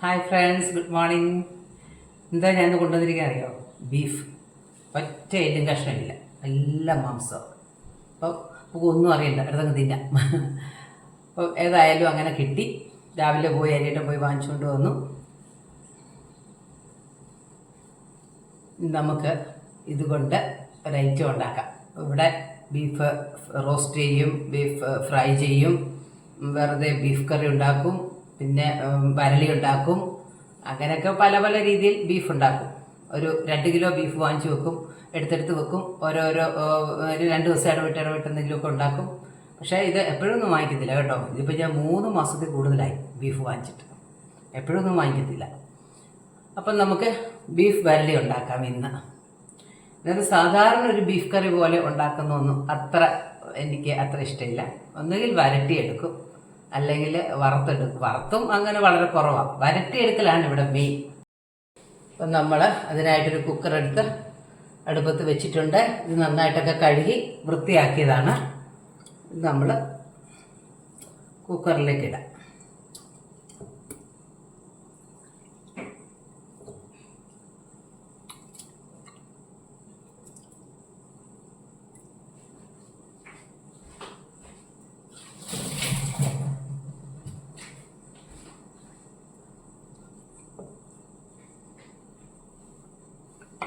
Hi friends good morning എന്താ ഞാൻ കൊണ്ടുവന്നിരിക്കാൻ അറിയോ? ബീഫ് ഒറ്റ എല്ലും കഷ്ണമില്ല. എല്ലാം മാംസം. അപ്പോൾ നമുക്ക് ഒന്നും അറിയണ്ട. അടുത്തങ്ങ് തിന്നാം. അപ്പോൾ ഏതായാലും അങ്ങനെ കിട്ടി. രാവിലെ പോയി അരിയിട്ട് പോയി വാങ്ങിച്ചുകൊണ്ട് വന്നു. നമുക്ക് ഇതുകൊണ്ട് ഒരു ഐറ്റം ഉണ്ടാക്കാം. ഇവിടെ ബീഫ് റോസ്റ്റ് ചെയ്യും ബീഫ് ഫ്രൈ ചെയ്യും. വെറുതെ ബീഫ് കറി ഉണ്ടാക്കും. പിന്നെ വരളി ഉണ്ടാക്കും. അങ്ങനെയൊക്കെ പല പല രീതിയിൽ ബീഫ് ഉണ്ടാക്കും. ഒരു രണ്ട് കിലോ ബീഫ് വാങ്ങിച്ചു വെക്കും എടുത്തെടുത്ത് വെക്കും. ഓരോരോ ഒരു രണ്ട് ദിവസം ഇടവിട്ട് ഇടവിട്ട് എന്തെങ്കിലുമൊക്കെ ഉണ്ടാക്കും. പക്ഷേ ഇത് എപ്പോഴൊന്നും വാങ്ങിക്കത്തില്ല കേട്ടോ. ഇതിപ്പോൾ ഞാൻ മൂന്ന് മാസത്തിൽ കൂടുതലായി ബീഫ് വാങ്ങിച്ചിട്ട്. എപ്പോഴൊന്നും വാങ്ങിക്കത്തില്ല. അപ്പം നമുക്ക് ബീഫ് വരളി ഉണ്ടാക്കാം ഇന്ന്. അതായത് സാധാരണ ഒരു ബീഫ് കറി പോലെ ഉണ്ടാക്കുന്നൊന്നും അത്ര എനിക്ക് അത്ര ഇഷ്ടമില്ല. ഒന്നുകിൽ വരട്ടിയെടുക്കും അല്ലെങ്കിൽ വറുത്തെടുക്കും. വറുത്തും അങ്ങനെ വളരെ കുറവാണ് വരട്ടിയെടുക്കലാണ് ഇവിടെ മെയിൻ അപ്പം നമ്മൾ അതിനായിട്ടൊരു കുക്കർ എടുത്ത് അടുപ്പത്ത് വെച്ചിട്ടുണ്ട്. ഇത് നന്നായിട്ടൊക്കെ കഴുകി വൃത്തിയാക്കിയതാണ്. നമ്മൾ കുക്കറിലേക്ക് ഇടാം.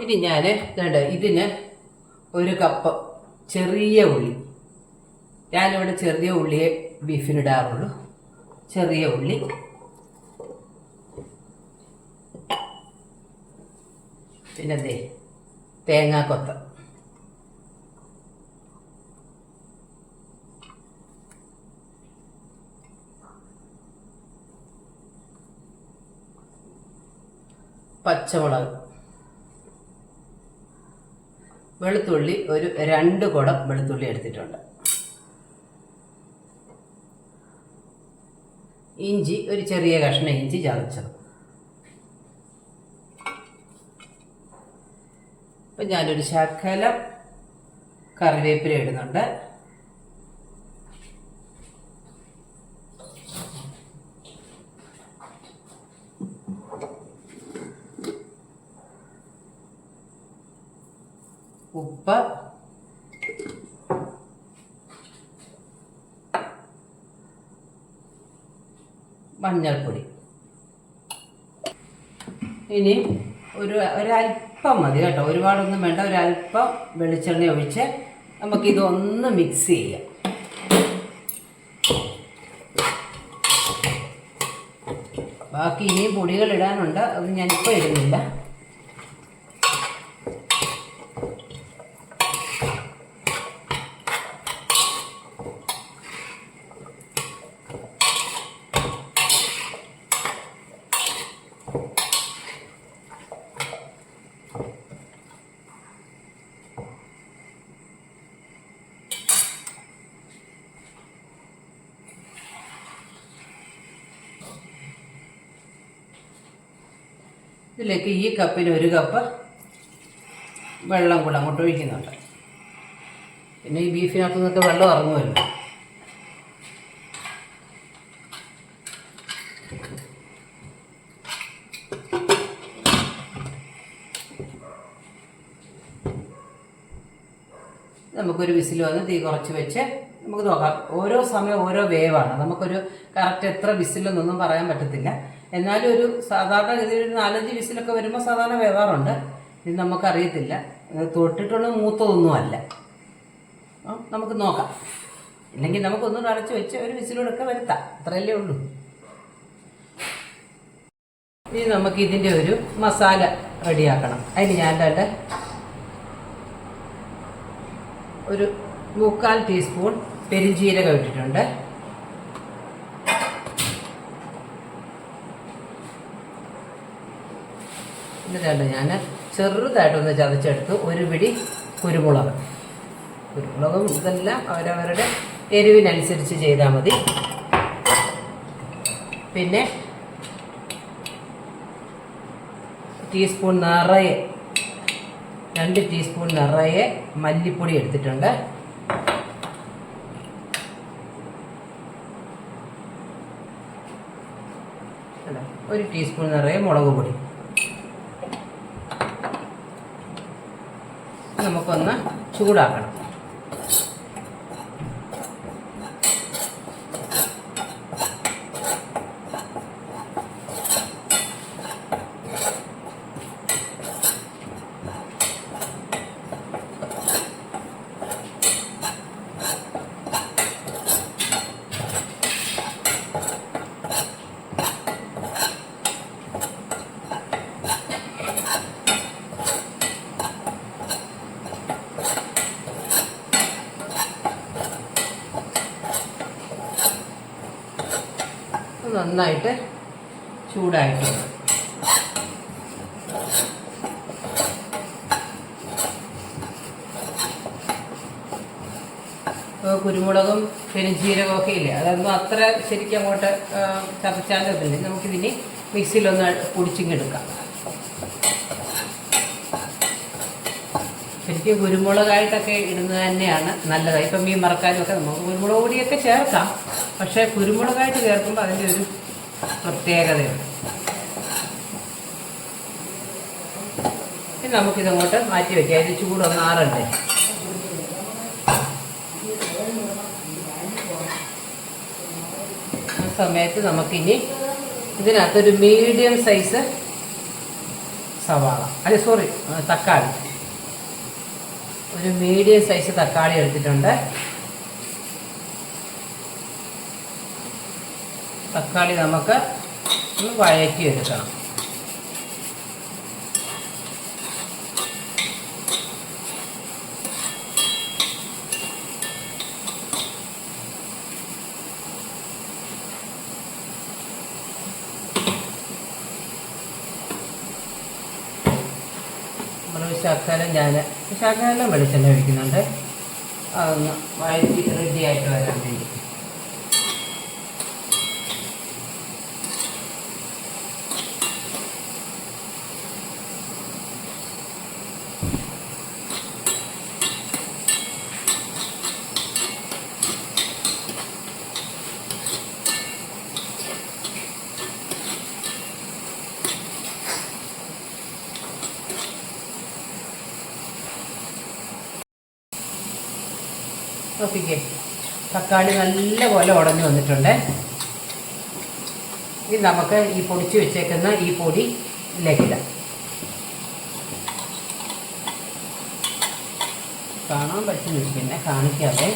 ഇനി ഞാൻ വേണ്ട ഇതിന് ഒരു കപ്പ് ചെറിയ ഉള്ളി. ഞാനിവിടെ ചെറിയ ഉള്ളിയെ ബീഫിനിടാറുള്ളൂ. ചെറിയ ഉള്ളി. പിന്നെ ദേ തേങ്ങാക്കൊത്ത. പച്ചമുളക്. വെളുത്തുള്ളി ഒരു രണ്ട് കുടം വെളുത്തുള്ളി എടുത്തിട്ടുണ്ട്. ഇഞ്ചി ഒരു ചെറിയ കഷ്ണം ഇഞ്ചി ചതച്ചത്. അപ്പം ഞാനൊരു ശകലം കറിവേപ്പില ഇടുന്നുണ്ട്. ഉപ്പ് മഞ്ഞൾപ്പൊടി. ഇനി ഒരു ഒരല്പം മതി കേട്ടോ. ഒരുപാടൊന്നും വേണ്ട. ഒരല്പം വെളിച്ചെണ്ണ ഒഴിച്ച് നമുക്കിതൊന്ന് മിക്സ് ചെയ്യാം. ബാക്കി ഇനിയും പൊടികൾ ഇടാനുണ്ട്. അത് ഞാനിപ്പോൾ ഇടുന്നില്ല. ഇതിലേക്ക് ഈ കപ്പിന് ഒരു കപ്പ് വെള്ളം കൂടെ അങ്ങോട്ട് ഒഴിക്കുന്നുണ്ട്. പിന്നെ ഈ ബീഫിനകത്ത് നിന്നൊക്കെ വെള്ളം ഇറങ്ങുമല്ലോ. നമുക്കൊരു വിസിൽ വന്ന് തീ കുറച്ച് വെച്ച് നമുക്ക് നോക്കാം. ഓരോ സമയം ഓരോ വേവാണ്. നമുക്കൊരു കറക്റ്റ് എത്ര വിസിലെന്നൊന്നും പറയാൻ പറ്റത്തില്ല. എന്നാലും ഒരു സാധാരണ ഗതിയിൽ ഒരു നാലഞ്ച് വിസിലൊക്കെ വരുമ്പോൾ സാധാരണ വേവാറുണ്ട്. ഇത് നമുക്കറിയത്തില്ല. തൊട്ടിട്ടുള്ള മൂത്തതൊന്നും അല്ല. നമുക്ക് നോക്കാം. ഇല്ലെങ്കിൽ നമുക്കൊന്നും അടച്ചു വെച്ച് ഒരു വിസിലൂടൊക്കെ വരുത്താം. അത്രയല്ലേ ഉള്ളൂ. ഇനി നമുക്ക് ഇതിന്റെ ഒരു മസാല റെഡിയാക്കണം. അതിന് ഞാൻ തന്നെ ഒരു മുക്കാൽ ടീസ്പൂൺ പെരിഞ്ജീരകം ഇട്ടിട്ടുണ്ട്. എന്നിട്ടുണ്ട് ഞാൻ ചെറുതായിട്ടൊന്ന് ചതച്ചെടുത്ത്. ഒരു പിടി കുരുമുളക്. കുരുമുളകും ഇതെല്ലാം അവരവരുടെ എരിവിനനുസരിച്ച് ചെയ്താൽ മതി. പിന്നെ ടീസ്പൂൺ നിറയെ രണ്ട് ടീസ്പൂൺ നിറയെ മല്ലിപ്പൊടി എടുത്തിട്ടുണ്ട്? ഒരു ടീസ്പൂൺ നിറയെ മുളക് പൊടി. നമുക്കൊന്ന് ചൂടാക്കണം ഇത് നന്നായിട്ട് ചൂടായിട്ടുണ്ട്. കുരുമുളകും പെരുംജീരകവും ഒക്കെ ഇല്ലേ? അതൊന്നും അത്ര ശരിക്കും അങ്ങോട്ട് ആ, ചതച്ചാലും ഇതില്ല നമുക്കിതിന് മിക്സിയിലൊന്ന് പൊടിച്ചിങ്ങെടുക്കാം. ശരിക്കും കുരുമുളകായിട്ടൊക്കെ ഇടുന്നത് തന്നെയാണ് നല്ലത്. ഇപ്പം മീൻ മറക്കാനും ഒക്കെ നമുക്ക് കുരുമുളക് പൊടിയൊക്കെ ചേർക്കാം. പക്ഷേ കുരുമുളകായിട്ട് ചേർക്കുമ്പോൾ അതിന്റെ ഒരു പ്രത്യേകതയുണ്ട് ഇനി നമുക്കിതങ്ങോട്ട് മാറ്റി വയ്ക്കാം അതിന്റെ ചൂടൊന്ന് ആറണ്ടേ? ആ സമയത്ത് നമുക്കിനി ഇതിനകത്തൊരു മീഡിയം സൈസ് സവാള. അല്ല സോറി തക്കാളി. ഒരു മീഡിയം സൈസ് തക്കാളി എടുത്തിട്ടുണ്ട്. തക്കാളി നമുക്ക് ഒന്ന് വഴറ്റി എടുക്കണം ശകലം ഞാൻ ശകലം വെളിച്ചെണ്ണ ഒഴിക്കുന്നുണ്ട്. അതൊന്ന് വഴറ്റി റെഡി ആയിട്ട് വരാൻ വേണ്ടി. നോക്കിക്കേ തക്കാളി നല്ല പോലെ ഉടഞ്ഞു വന്നിട്ടുണ്ട്. ഇനി നമുക്ക് ഈ പൊടിച്ച് വെച്ചേക്കുന്ന ഈ പൊടി ഇതിലേക്കിടാം കാണാൻ പറ്റുന്നില്ല പിന്നെ കാണിക്കാതെ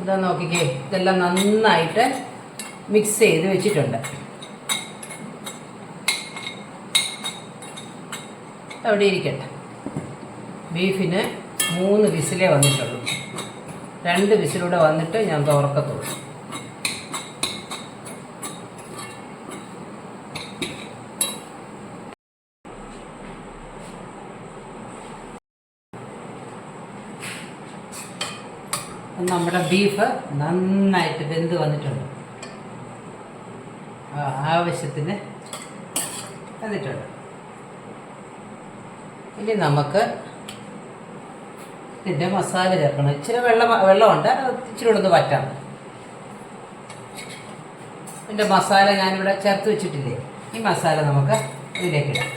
ഇതാ നോക്കിക്കേ ഇതെല്ലാം നന്നായിട്ട് മിക്സ് ചെയ്ത് വെച്ചിട്ടുണ്ട്. അവിടെ ഇരിക്കട്ടെ. ബീഫിന് മൂന്ന് വിസിലേ വന്നിട്ടുള്ളൂ. രണ്ട് വിസിലൂടെ വന്നിട്ട് ഞാൻ തുറക്കത്തുള്ളൂ നമ്മുടെ ബീഫ് നന്നായിട്ട് വെന്ത് വന്നിട്ടുണ്ട്. ആവശ്യത്തിന് വന്നിട്ടുണ്ട് ഇനി നമുക്ക് ഇതിന്റെ മസാല ചേർക്കണം. ഇച്ചിരി വെള്ളം വെള്ളമുണ്ട് ഇച്ചിരി ഒന്ന് വറ്റാം. ഇതിന്റെ മസാല ഞാനിവിടെ ചേർത്ത് വെച്ചിട്ടില്ലേ? ഈ മസാല നമുക്ക് ഇതിലേക്ക് ഇടാം.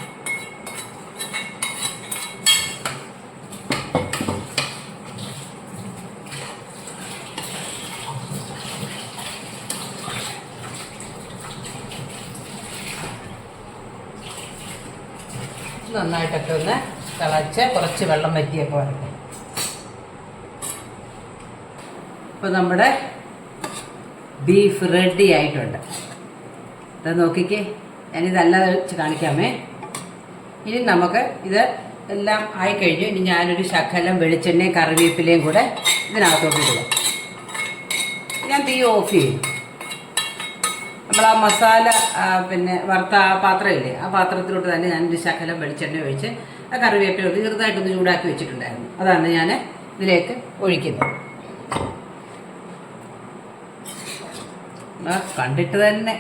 നന്നായിട്ടൊക്കെ ഒന്ന് തിളച്ച് കുറച്ച് വെള്ളം വറ്റിയൊക്കെ വരട്ടെ. അപ്പോൾ നമ്മുടെ ബീഫ് റെഡി ആയിട്ടുണ്ട്. ഇത് നോക്കിക്കേ. ഞാനിതല്ലാതെ വെച്ച് കാണിക്കാമേ. ഇനി നമുക്ക് ഇത് എല്ലാം ആയിക്കഴിഞ്ഞു. ഇനി ഞാനൊരു ശകലം വെളിച്ചെണ്ണയും കറിവേപ്പിലയും കൂടെ ഇതിനകത്തോട്ട് ഞാൻ തീ ഓഫ് ചെയ്യും. നമ്മൾ ആ മസാല പിന്നെ വറുത്ത ആ പാത്രമില്ലേ ആ പാത്രത്തിലോട്ട് തന്നെ ഞാനൊരു ശകലം വെളിച്ചെണ്ണ ഒഴിച്ച് ആ കറിവേപ്പിലോട്ട് ചെറുതായിട്ടൊന്ന് ചൂടാക്കി വെച്ചിട്ടുണ്ടായിരുന്നു. അതാണ് ഞാൻ ഇതിലേക്ക് ഒഴിക്കുന്നത്. കണ്ടിട്ട് തന്നെ.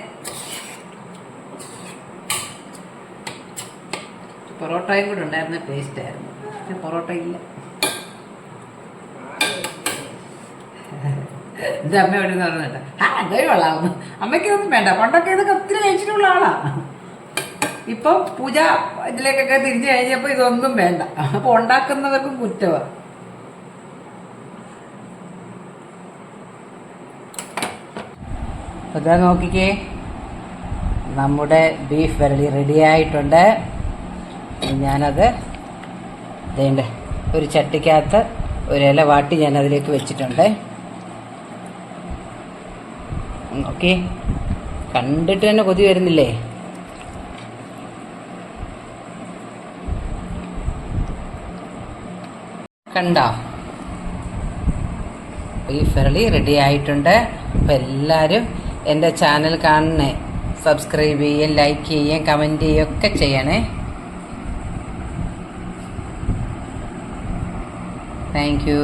പൊറോട്ടയും കൂടെ ഉണ്ടായിരുന്ന ടേസ്റ്റ് ആയിരുന്നു. പക്ഷെ പൊറോട്ട ഇല്ല. എന്റെ അമ്മ എവിടെ നിന്ന് പറഞ്ഞിട്ട് ആ അമ്മയ്ക്ക് ഇതൊന്നും വേണ്ട. പണ്ടൊക്കെ ഇതൊക്കെ ഒത്തിരി കഴിച്ചിട്ടുള്ള ആളാ. ഇപ്പം പൂജ ഇതിലേക്കൊക്കെ തിരിഞ്ഞു കഴിഞ്ഞപ്പോ ഇതൊന്നും വേണ്ട. അപ്പോൾ ഉണ്ടാക്കുന്നവർക്കും കുറ്റമാണ് അതാ നോക്കിക്കേ. നമ്മുടെ ബീഫ് വരളി റെഡി ആയിട്ടുണ്ട്. ഇനി ഞാനത് ഇതേണ്ട ഒരു ചട്ടിക്കകത്ത് ഒരു ഇല വാട്ടി ഞാൻ അതിലേക്ക് വെച്ചിട്ടുണ്ട്. ഓക്കെ കണ്ടിട്ട് തന്നെ കൊതി വരുന്നില്ലേ? കണ്ടോ? ഈ ഫെറളി റെഡി ആയിട്ടുണ്ട്. അപ്പം എല്ലാവരും എന്റെ ചാനൽ കാണണേ സബ്സ്ക്രൈബ് ചെയ്യുകയും ലൈക്ക് ചെയ്യുകയും കമന്റ് ചെയ്യുകയും ഒക്കെ ചെയ്യണേ. Thank you